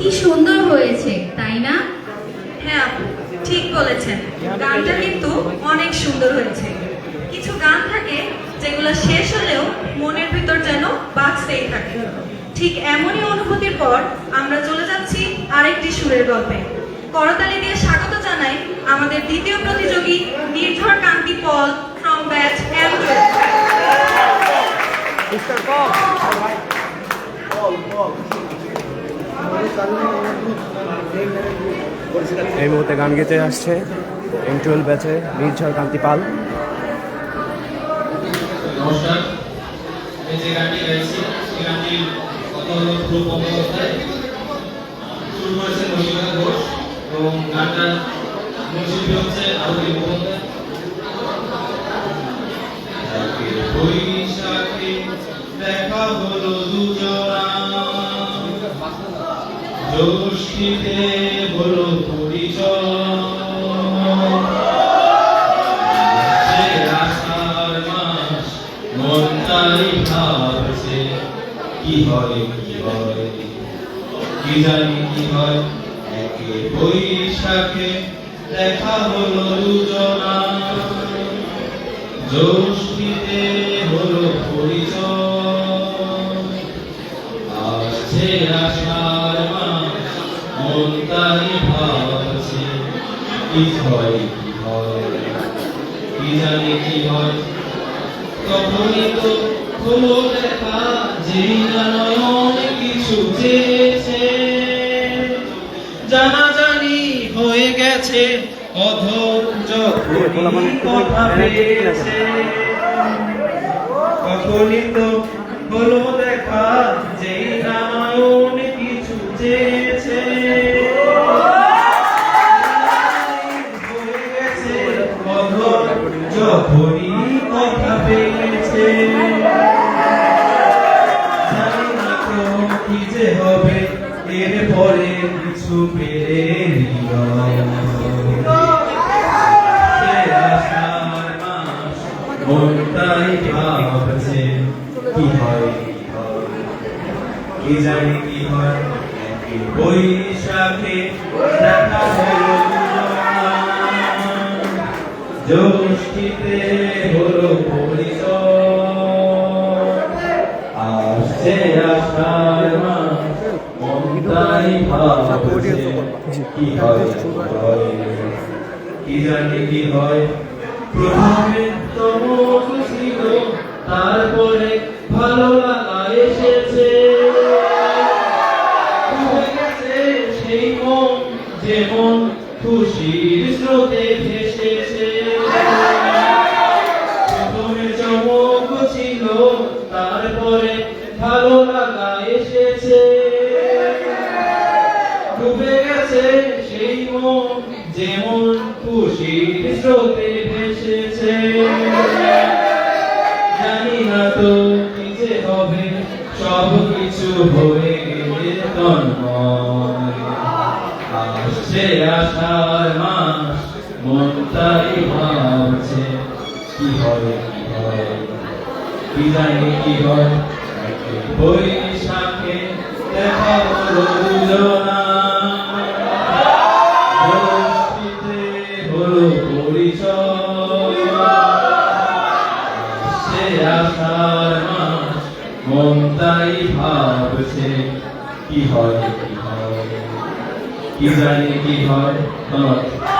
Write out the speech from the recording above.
কি সুন্দর হয়েছে তাই না? হ্যাঁ আপু ঠিক বলেছেন। গানটা কিন্তু অনেক সুন্দর হয়েছে। কিছু গান থাকে যেগুলো শেষ হলেও মনের ভিতর যেন বাঁচতেই থাকে। ঠিক এমনই অনুভূতির পর আমরা চলে যাচ্ছি আরেকটি সুরের গল্পে। করতালি দিয়ে স্বাগত জানাই আমাদের দ্বিতীয় প্রতিযোগী Nirjhar Kanti Paul from batch M এই মুহূর্তে গান গেতে আসছে এম টুয়েলভ ব্যাচে নির্ঝর কান্তি পাল। দেখা হলো দুজনা। জ্যোষ্ঠীতে হলো পরিচয়। কি হয় কি হয়? কি জানি কি হয়? একে বৈশাখে দেখা হলো দুজনা। জ্যোষ্ঠীতে হলো পরিচয়। আসছে আষাঢ় মাস মন কি হয় তখনই তো হলো দেখা যেই কিছু চেয়েছে জানি হয়ে গেছে অধর যখন কথা পেয়েছে তখনই তো হলো যে হবে কিছু পেরে আষাঢ় মাস, মনটাই ভাবছে, কি হয়, কি জানি কি হলো পরিচয়। আসছে ভাবছে কি কি হয়? কি জানি কি হয়? প্রথমে তো মুখ ছিল তারপরে ভালো লাগা এসেছে। সেই মন যেমন খুশির গেছে সেই মন যেমন খুশির স্রোতে ভেসেছে। জানি না তো কি যে হবে, সব কিছু হয়ে গেলে তন্ময়। আসছে আষাঢ় মাস, মন তাই ভাবছে, কি হবে কি হয়? কি জানি কি হয়? বৈশাখে দেখা হলো দুজনা। মন তাই ভাবছে কি হয় কি হয়? কি জানি কি হয়? ধন্যবাদ।